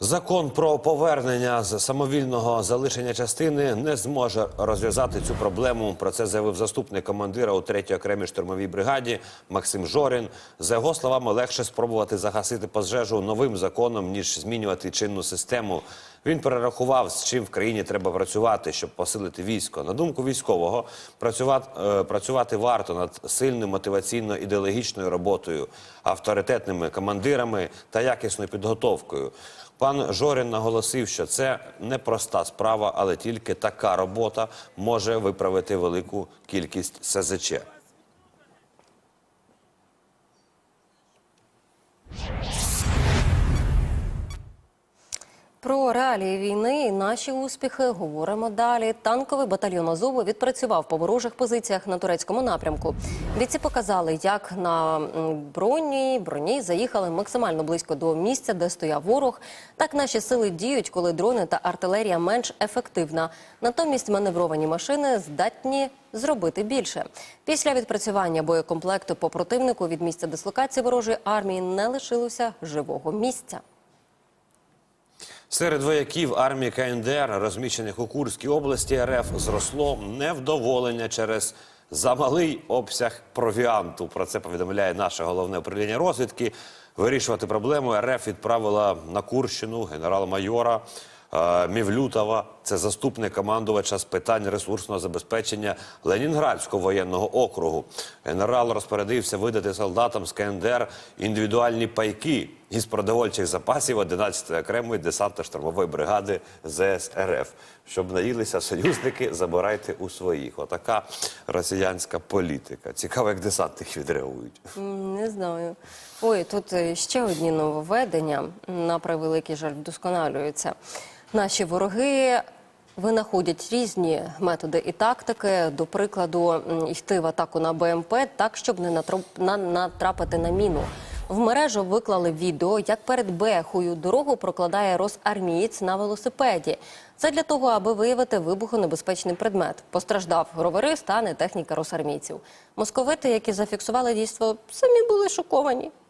Закон про повернення з самовільного залишення частини не зможе розв'язати цю проблему. Про це заявив заступник командира у 3-й окремій штурмовій бригаді Максим Жорін. За його словами, легше спробувати загасити пожежу новим законом ніж змінювати чинну систему. Він перерахував, з чим в країні треба працювати, щоб посилити військо. На думку військового, працювати, е, працювати варто над сильною мотиваційно-ідеологічною роботою, авторитетними командирами та якісною підготовкою. Пан Жорін наголосив, що це непроста справа, але тільки така робота може виправити велику кількість СЗЧ. Про реалії війни і наші успіхи говоримо далі. Танковий батальйон Азову відпрацював по ворожих позиціях на турецькому напрямку. Бійці показали, як на броні броні заїхали максимально близько до місця, де стояв ворог. Так наші сили діють, коли дрони та артилерія менш ефективна. Натомість маневровані машини здатні зробити більше. Після відпрацювання боєкомплекту по противнику від місця дислокації ворожої армії не лишилося живого місця. Серед вояків армії КНДР, розміщених у Курській області, РФ зросло невдоволення через замалий обсяг провіанту. Про це повідомляє наше головне управління розвідки. Вирішувати проблему РФ відправила на Курщину генерал-майора е, Мівлютова. Це заступник командувача з питань ресурсного забезпечення Ленінградського воєнного округу. Генерал розпорядився видати солдатам з КНДР індивідуальні пайки із продовольчих запасів 11-ї окремої десантно-штурмової бригади ЗСРФ. Щоб наїлися союзники, забирайте у своїх. Отака росіянська політика. Цікаво, як десантники відреагують. Не знаю. Ой, тут е, ще одні нововведення, на превеликий жаль, вдосконалюються. Наші вороги винаходять різні методи і тактики, до прикладу, йти в атаку на БМП так, щоб не натрапити на міну. В мережу виклали відео, як перед Бехою дорогу прокладає росармієць на велосипеді. Це для того, аби виявити вибухонебезпечний предмет. Постраждав ровери, стане техніка росармійців. Московити, які зафіксували дійство, самі були шоковані.